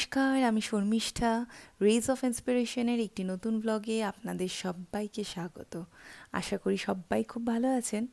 নমস্কার, আমি Sharmistha. Raise of ইন্সপিরেশনের একটি নতুন ব্লগে আপনাদের সবাইকে স্বাগত। আশা করি সবাই খুব ভালো আছেন।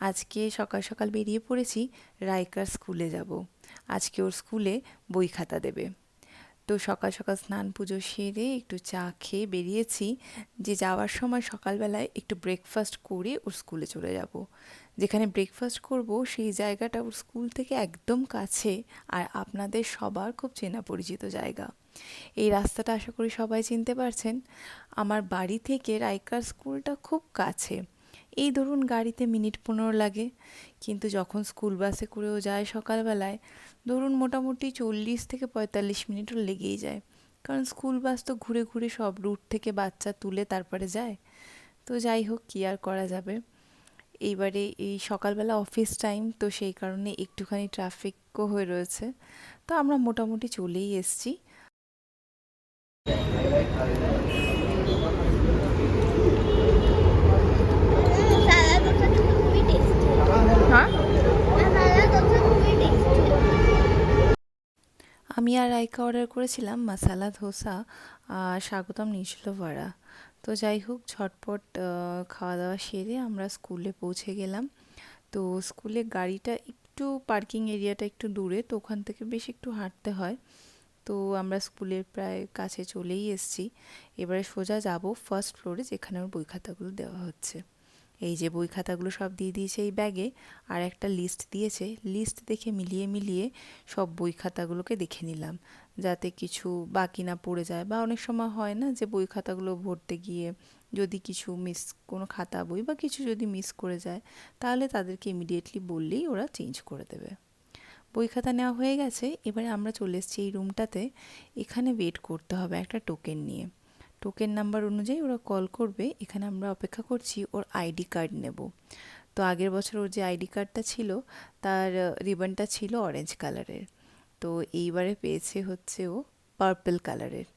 আজকে সকাল সকাল বেরিয়ে পড়েছি, রায়কার স্কুলে যাব। আজকে ওর স্কুলে বই খাতা দেবে। তো সকাল সকাল স্নান, পুজো সেরে একটু চা খেয়ে বেরিয়েছি। যে যাওয়ার সময় সকালবেলায় একটু ব্রেকফাস্ট করে ওর স্কুলে চলে যাব। যেখানে ব্রেকফাস্ট করব সেই জায়গাটা ওর স্কুল থেকে একদম কাছে আর আপনাদের সবার খুব চেনা পরিচিত জায়গা। এই রাস্তাটা আশা করি সবাই চিনতে পারছেন। আমার বাড়ি থেকে রাইকার স্কুলটা খুব কাছে। এই ধরুন গাড়িতে মিনিট পনেরো লাগে, কিন্তু যখন স্কুল বাসে করেও যায় সকালবেলায়, ধরুন মোটামুটি চল্লিশ থেকে পঁয়তাল্লিশ মিনিটও লেগেই যায়। কারণ স্কুল বাস তো ঘুরে ঘুরে সব রুট থেকে বাচ্চা তুলে তারপরে যায়। তো যাই হোক, কী আর করা যাবে? এইবারে এই সকালবেলা অফিস টাইম, তো সেই কারণে একটুখানি ট্রাফিকও হয়ে রয়েছে। তো আমরা মোটামুটি চলেই এসছি সালাদ ওটা কিন্তু খুবই টেস্টি হ্যাঁ সালাদ ওটা খুবই টেস্টি আমি আর রাইকা অর্ডার করেছিলাম মশালা ধোসা আর স্বাগতম নিয়েছিল ভাড়া তো যাই হোক, ঝটপট খাওয়া দাওয়া সেরে আমরা স্কুলে পৌঁছে গেলাম। তো স্কুলে গাড়িটা একটু পার্কিং এরিয়াটা একটু দূরে, তো ওখান থেকে বেশ একটু হাঁটতে হয়। তো আমরা স্কুলের প্রায় কাছে চলেই এসেছি। এবারে সোজা যাব ফার্স্ট ফ্লোরে যেখানে ওর বই খাতাগুলো দেওয়া হচ্ছে। এই যে বই খাতাগুলো সব দিয়ে দিয়েছে এই ব্যাগে আর একটা লিস্ট দিয়েছে। লিস্ট দেখে মিলিয়ে মিলিয়ে সব বই খাতাগুলোকে দেখে নিলাম। যাতে কিছু বাকি না পড়ে যায় বা অনেক সময় হয় না যে বই খাতাগুলো ভরতে গিয়ে যদি কিছু মিস কোনো খাতা বই বা কিছু যদি মিস করে যায়, তাহলে তাদেরকে ইমিডিয়েটলি বললেই ওরা চেঞ্জ করে দেবে। বই খাতা নেওয়া হয়ে গেছে, এবারে আমরা চলে এসেছি এই রুমটাতে এখানে ওয়েট করতে হবে একটা টোকেন নিয়ে। টোকেন নাম্বার অনুযায়ী ওরা কল করবে, এখানে আমরা অপেক্ষা করছি ওর আইডি কার্ড নেব। তো আগের বছর ওর যে আইডি কার্ডটা ছিল, তার রিবনটা ছিল অরেঞ্জ কালারের তো এইবারে পেয়েছে হচ্ছে ও পার্পল কালারের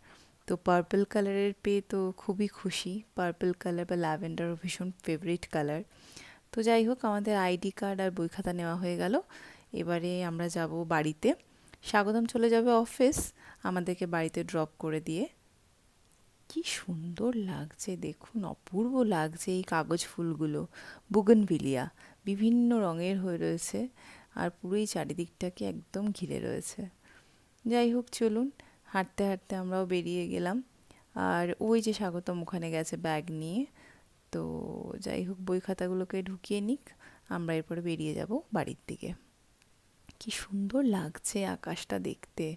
তো পার্পল কালারের পেয়ে তো খুবই খুশি। পার্পল কালার বা ল্যাভেন্ডার ভীষণ ফেভারিট কালার তো যাই হোক, আমাদের আইডি কার্ড আর বই খাতা নেওয়া হয়ে গেল। এবারে আমরা যাব বাড়িতে। স্বাগতম, চলে যাবে অফিস আমাদেরকে বাড়িতে ড্রপ করে দিয়ে। কি সুন্দর লাগছে, দেখুন, অপূর্ব লাগছে এই কাগজ ফুলগুলো। বুগনভিলিয়া, বিভিন্ন রঙের হয়ে রয়েছে আর পুরোই চারিদিকটাকে একদম ঘিরে রয়েছে। যাই হোক, চলুন, হাঁটতে হাঁটতে আমরাও বেরিয়ে গেলাম। আর ওই যে স্বাগতম, ওখানে গেছে ব্যাগ নিয়ে। তো যাই হোক, বই খাতাগুলোকে ঢুকিয়ে নিক, আমরা এরপরে বেরিয়ে যাব বাড়ির দিকে। কি সুন্দর লাগছে আকাশটা দেখতে।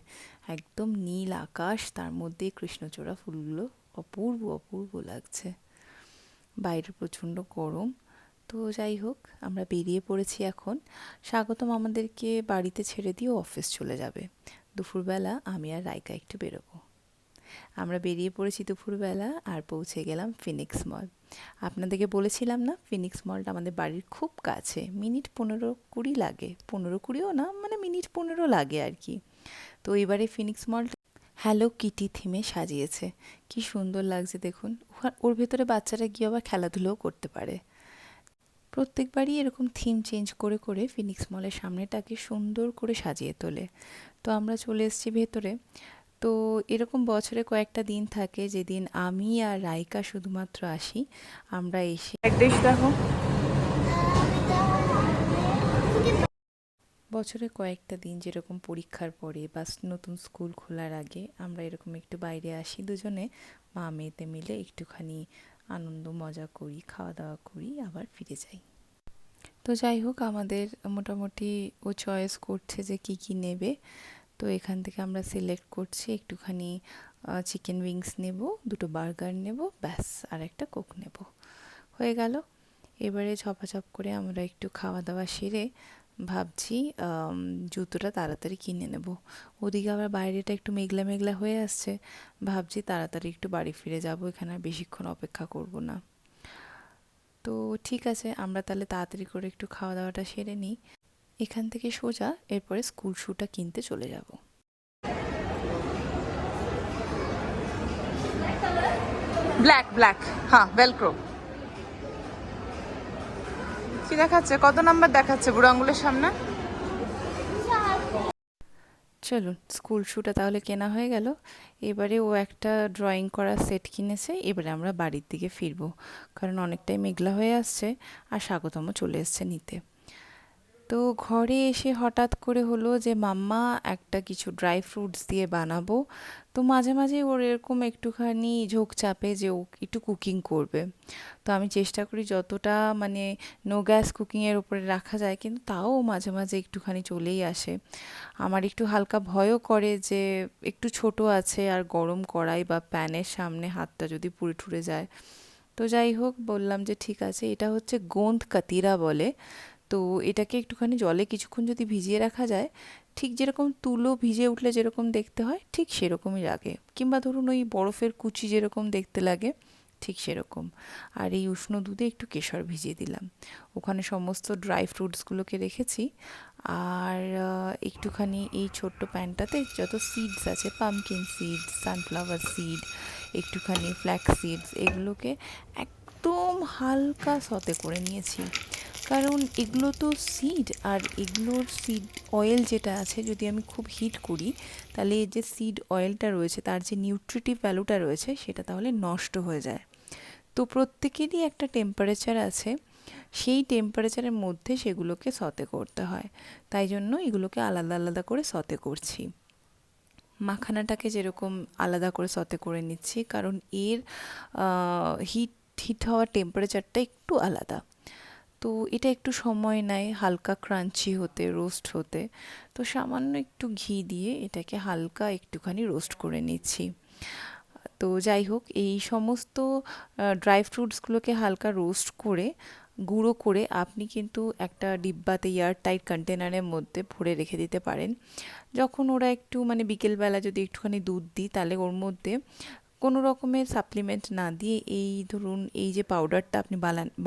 একদম নীল আকাশ, তার মধ্যে কৃষ্ণচূড়া ফুলগুলো। অপূর্ব অপূর্ব লাগছে। বাইরে প্রচণ্ড গরম। তো যাই হোক, আমরা বেরিয়ে পড়েছি এখন। স্বাগতম আমাদেরকে বাড়িতে ছেড়ে দিয়ে অফিস চলে যাবে। দুপুরবেলা আমি আর রায়কা একটু বেরোবো। আমরা বেরিয়ে পড়েছি দুপুরবেলা আর পৌঁছে গেলাম ফিনিক্স মল। আপনাদেরকে বলেছিলাম না, ফিনিক্স মলটা আমাদের বাড়ির খুব কাছে। মিনিট পনেরো কুড়ি লাগে। পনেরো কুড়িও না মানে মিনিট পনেরো লাগে আর কি। তো এবারে ফিনিক্স মলটা হ্যালো কিটি থিমে সাজিয়েছে। কি সুন্দর লাগছে দেখুন। ওর ভেতরে বাচ্চারা গিয়ে আবার খেলাধুলোও করতে পারে। প্রত্যেকবারই এরকম থিম চেঞ্জ করে করে ফিনিক্স মলের সামনেটাকে সুন্দর করে সাজিয়ে তোলে। তো আমরা চলে এসেছি ভেতরে। তো এরকম বছরে কয়েকটা দিন থাকে যেদিন আমি আর রাইকা শুধুমাত্র আসি। আমরা এসে দেখো বছরে কয়েকটা দিন যেরকম পরীক্ষার পরে বা নতুন স্কুল খোলার আগে আমরা এরকম একটু বাইরে আসি দুজনে, মা মেয়েতে মিলে একটুখানি আনন্দ, মজা করি খাওয়া দাওয়া করি, আবার ফিরে যাই। তো যাই হোক, আমাদের মোটামুটি ও চয়েস করছে যে কি কি নেবে। তো এখান থেকে আমরা সিলেক্ট করছি একটুখানি চিকেন উইংস নেব, দুটো বার্গার নেব, ব্যাস, আর একটা কোক নেব। হয়ে গেল। এবারে ছপাছপ করে আমরা একটু খাওয়া দাওয়া সেরে ভাবছি জুতোটা তাড়াতাড়ি কিনে নেব। ওদিকে আবার বাইরেটা একটু মেঘলা মেঘলা হয়ে আসছে। ভাবছি তাড়াতাড়ি একটু বাড়ি ফিরে যাব, এখানে আর বেশিক্ষণ অপেক্ষা করব না। তো ঠিক আছে, আমরা তাহলে তাড়াতাড়ি করে একটু খাওয়া দাওয়াটা সেরে নিই। এখান থেকে সোজা, এরপরে স্কুল শুটা কিনতে চলে যাব। ব্ল্যাক ব্ল্যাক হ্যাঁ ভেলক্রো কি দেখাচ্ছে? কত নাম্বার দেখাচ্ছে বুড়ো আঙ্গুলের সামনে? চলুন স্কুল শুটা তাহলে কেনা হয়ে গেল। এবারে ও একটা ড্রয়িং করার সেট কিনেছে। এবারে আমরা বাড়ির দিকে ফিরবো, কারণ অনেকটাই মেঘলা হয়ে আসছে আর স্বাগতম চলে এসছে নিতে। তো ঘরে এসে হঠাৎ করে হলো যে, মাম্মা, একটা কিছু ড্রাই ফ্রুটস দিয়ে বানাবো। তো মাঝে মাঝে ওর এরকম একটুখানি ঝোঁক চাপে যে ও একটু কুকিং করবে। তো আমি চেষ্টা করি যতটা মানে নো গ্যাস কুকিংয়ের উপরে রাখা যায়, কিন্তু তাও মাঝে মাঝে একটুখানি চলেই আসে। আমার একটু হালকা ভয়ও করে যে একটু ছোট আছে আর গরম কড়াই বা প্যানের সামনে হাতটা যদি পুড়ে ঠুরে যায়। তো যাই হোক, বললাম যে ঠিক আছে, এটা হচ্ছে গোঁদ কাতিরা বলে। তো এটাকে একটুখানি জলে কিছুক্ষণ যদি ভিজিয়ে রাখা যায় ঠিক যেরকম তুলো ভিজে উঠলে যেরকম দেখতে হয়, ঠিক সেরকমই লাগে। কিংবা ধরুন ওই বরফের কুচি যেরকম দেখতে লাগে, ঠিক সেরকম। আর এই উষ্ণ দুধে একটু কেশর ভিজিয়ে দিলাম। ওখানে সমস্ত ড্রাই ফ্রুটসগুলোকে রেখেছি। আর একটুখানি এই ছোট্ট প্যানটাতে যত সিডস আছে, পামকিন সিডস, সানফ্লাওয়ার সিড, একটুখানি ফ্ল্যাক্স সিডস, এগুলোকে একদম হালকা সতে করে নিয়েছি। কারণ এগুলো তো সিড আর এগুলোর সিড অয়েল যেটা আছে, যদি আমি খুব হিট করি, তাহলে যে সিড অয়েলটা রয়েছে, তার যে নিউট্রিটিভ ভ্যালুটা রয়েছে, সেটা তাহলে নষ্ট হয়ে যায়। তো প্রত্যেকেরই একটা টেম্পারেচার আছে, সেই টেম্পারেচারের মধ্যে সেগুলোকে সতে করতে হয়। তাই জন্য এগুলোকে আলাদা আলাদা করে সতে করছি। মাখানাটাকে যেরকম আলাদা করে সতে করে নিচ্ছি, কারণ এর হিট হিট হওয়ার টেম্পারেচারটা একটু আলাদা। তো এটা একটু সময় নেয়, হালকা ক্রাঞ্চি হতে, রোস্ট হতে। তো সামান্য একটু ঘি দিয়ে এটাকে হালকা একটুখানি রোস্ট করে নিচ্ছি। তো যাই হোক, এই সমস্ত ড্রাই ফ্রুটসগুলোকে হালকা রোস্ট করে, গুঁড়ো করে আপনি কিন্তু একটা ডিব্বাতে এয়ার টাইট কন্টেনারের মধ্যে ভরে রেখে দিতে পারেন। যখন ওরা একটু মানে বিকেলবেলা যদি একটুখানি দুধ দিই, তাহলে ওর মধ্যে কোনো রকমের সাপ্লিমেন্ট না দিয়ে এই ধরুন এই যে পাউডারটা আপনি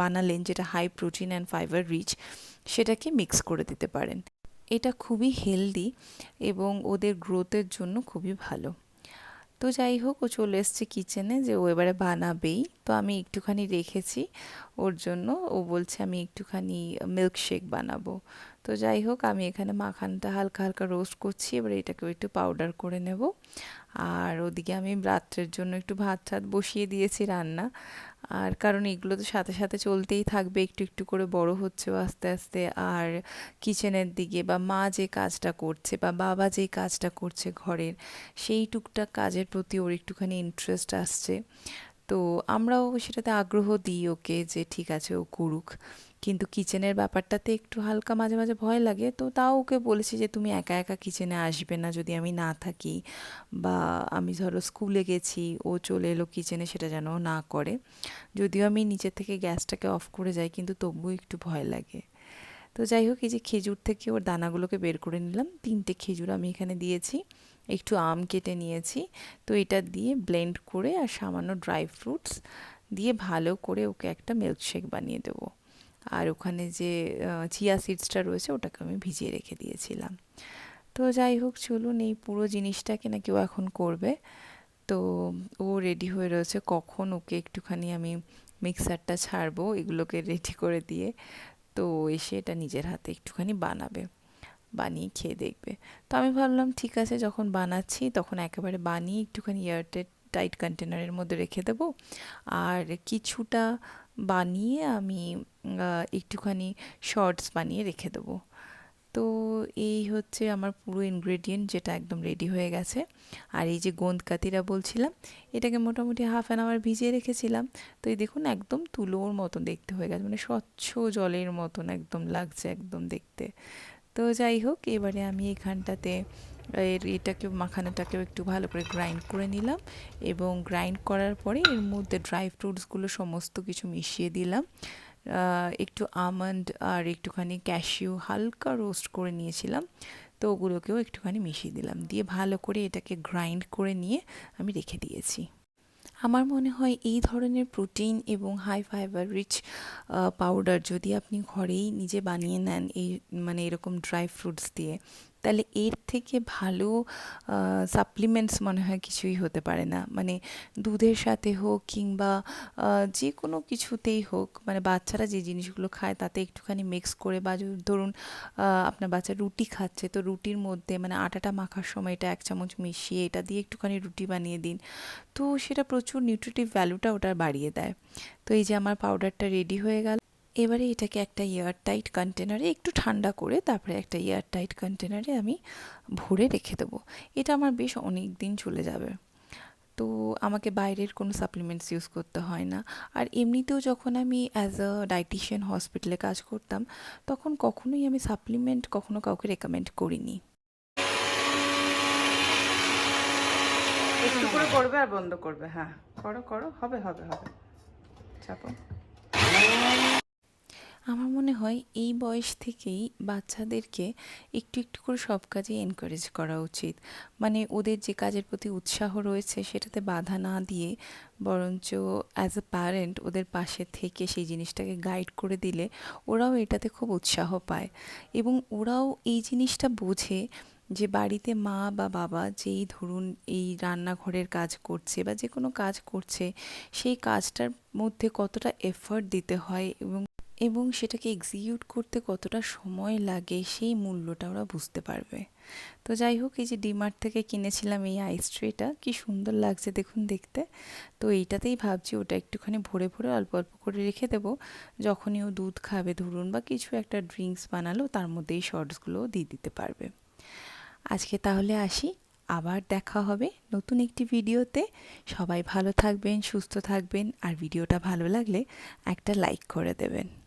বানালেন যেটা high protein and fibre rich সেটাকে মিক্স করে দিতে পারেন। এটা খুবই হেলদি এবং ওদের গ্রোথের জন্য খুবই ভালো। তো যাই হোক, ও চলে এসছে কিচেনে যে ও এবারে বানাবেই। তো আমি একটুখানি রেখেছি, ওর জন্য ও বলছে আমি একটুখানি মিল্ক শেক বানাবো। তো যাই হোক, আমি এখানে মাখানটা হালকা হালকা রোস্ট করছি, এবার এটাকেও একটু পাউডার করে নেব। আর ওদিকে আমি রাত্রের জন্য একটু ভাত টাত বসিয়ে দিয়েছি রান্না। আর কারণ এগুলো তো সাথে সাথে চলতেই থাকবে, একটু একটু করে বড় হচ্ছে আস্তে আস্তে। আর কিচেনের দিকে বা মা যে কাজটা করছে বা বাবা যে কাজটা করছে ঘরের, সেই টুকটাক কাজের প্রতি ওর একটুখানি ইন্টারেস্ট আসছে। তো আমরাও সেটাতে আগ্রহ দিই ওকে যে ঠিক আছে ও করুক। কিন্তু কিচেনের ব্যাপারটাতে একটু হালকা মাঝে মাঝে ভয় লাগে। তো তাও ওকে বলেছি যে, তুমি একা একা কিচেনে আসবে না যদি আমি না থাকি। বা, আমি ধরো স্কুলে গেছি, ও চলে এলো কিচেনে, সেটা যেন না করে। যদিও আমি নিচের থেকে গ্যাসটাকে অফ করে যাই, কিন্তু তবুও একটু ভয় লাগে। তো যাই হোক, এই যে খেজুর থেকে ওর দানাগুলোকে বের করে নিলাম। তিনটে খেজুর আমি এখানে দিয়েছি। একটু আম কেটে নিয়েছি। তো এটা দিয়ে ব্লেন্ড করে আর সামান্য ড্রাই ফ্রুটস দিয়ে ভালো করে ওকে একটা মিল্কশেক বানিয়ে দেবো। আর ওখানে যে চিয়া সিডসটা রয়েছে ওটাকে আমি ভিজিয়ে রেখে দিয়েছিলাম। তো যাই হোক, চলুন এই পুরো জিনিসটাকে না কেউ এখন করবে। তো ও রেডি হয়ে রয়েছে। কখন ওকে একটুখানি আমি মিক্সারটা ছাড়বো, এগুলোকে রেডি করে দিয়ে তো এসে এটা নিজের হাতে একটুখানি বানাবে, বানিয়ে খেয়ে দেখবে। তো আমি ভাবলাম, ঠিক আছে, যখন বানাচ্ছি তখন একেবারে বানিয়ে একটুখানি এয়ারটেড টাইট কন্টেনারের মধ্যে রেখে দেবো। আর কিছুটা বানিয়ে আমি একটুখানি শর্টস বানিয়ে রেখে দেবো। তো এই হচ্ছে আমার পুরো ইনগ্রেডিয়েন্ট যেটা একদম রেডি হয়ে গেছে। আর এই যে গোন্দকাতিরা বলছিলাম, এটাকে মোটামুটি হাফ অ্যান আওয়ার ভিজিয়ে রেখেছিলাম। তো এই দেখুন একদম তুলোর মতন দেখতে হয়ে গেছে মানে স্বচ্ছ জলের মতন একদম লাগছে একদম দেখতে। তো যাই হোক, এবারে আমি এখানটাতে এর এটাকে মাখানাটাকেও একটু ভালো করে গ্রাইন্ড করে নিলাম এবং গ্রাইন্ড করার পরে এর মধ্যে ড্রাই ফ্রুটসগুলো সমস্ত কিছু মিশিয়ে দিলাম। একটু আমন্ড আর একটুখানি ক্যাশিউ হালকা রোস্ট করে নিয়েছিলাম। তো ওগুলোকেও একটুখানি মিশিয়ে দিলাম। দিয়ে ভালো করে এটাকে গ্রাইন্ড করে নিয়ে আমি রেখে দিয়েছি। আমার মনে হয় এই ধরনের প্রোটিন এবং হাই ফাইবার রিচ পাউডার যদি আপনি ঘরেই নিজে বানিয়ে নেন এই মানে এরকম ড্রাই ফ্রুটস দিয়ে তাহলে এর থেকে ভালো সাপ্লিমেন্টস মনে হয় কিছুই হতে পারে না। মানে দুধের সাথে হোক কিংবা যে কোনো কিছুতেই হোক মানে বাচ্চারা যে জিনিসগুলো খায় তাতে একটুখানি মিক্স করে বা ধরুন আপনার বাচ্চা রুটি খাচ্ছে, তো রুটির মধ্যে মানে আটাটা মাখার সময় এটা এক চামচ মিশিয়ে এটা দিয়ে একটুখানি রুটি বানিয়ে দিন। তো সেটা প্রচুর নিউট্রিটিভ ভ্যালুটা ওটার বাড়িয়ে দেয়। তো এই যে আমার পাউডারটা রেডি হয়ে গেল। এবারে এটাকে একটা এয়ার টাইট কন্টেনারে একটু ঠান্ডা করে তারপরে একটা এয়ার টাইট কন্টেনারে আমি ভরে রেখে দেবো। এটা আমার বেশ অনেক দিন চলে যাবে। তো আমাকে বাইরের কোনো সাপ্লিমেন্টস ইউজ করতে হয় না। আর এমনিতেও যখন আমি অ্যাজ আ ডাইটিশিয়ান হসপিটালে কাজ করতাম, তখন কখনোই আমি সাপ্লিমেন্ট কখনো কাউকে রেকমেন্ড করিনি। একটু করে করবে আর বন্ধ করবে হ্যাঁ। করো করো। হবে হবে হবে। চাপো। আমার মনে হয় এই বয়স থেকেই বাচ্চাদেরকে একটু একটু করে সব কাজে এনকারেজ করা উচিত। মানে ওদের যে কাজের প্রতি উৎসাহ রয়েছে সেটাতে বাধা না দিয়ে বরঞ্চ অ্যাজ এ প্যারেন্ট ওদের পাশে থেকে সেই জিনিসটাকে গাইড করে দিলে ওরাও এটাতে খুব উৎসাহ পায়। এবং ওরাও এই জিনিসটা বোঝে যে বাড়িতে মা বা বাবা যেই ধরুন এই রান্নাঘরের কাজ করছে বা যে কোনো কাজ করছে, সেই কাজটার মধ্যে কতটা এফর্ট দিতে হয় এবং এবং সেটাকে এক্সিকিউট করতে কতটা সময় লাগে সেই মূল্যটা ওরা বুঝতে পারবে। তো যাই হোক, এই যে ডিমার্ট থেকে কিনেছিলাম এই আইস ট্রেটা কি সুন্দর লাগছে দেখুন দেখতে। তো এইটাতেই ভাবছি ওটা একটুখানি ভরে ভরে অল্প অল্প করে রেখে দেবো। যখনই ও দুধ খাবে ধরুন বা কিছু একটা ড্রিঙ্কস বানালো, তার মধ্যে এই শর্টসগুলোও দিয়ে দিতে পারবে। আজকে তাহলে আসি, আবার দেখা হবে নতুন একটি ভিডিওতে। সবাই ভালো থাকবেন, সুস্থ থাকবেন, আর ভিডিওটা ভালো লাগলে একটা লাইক করে দেবেন।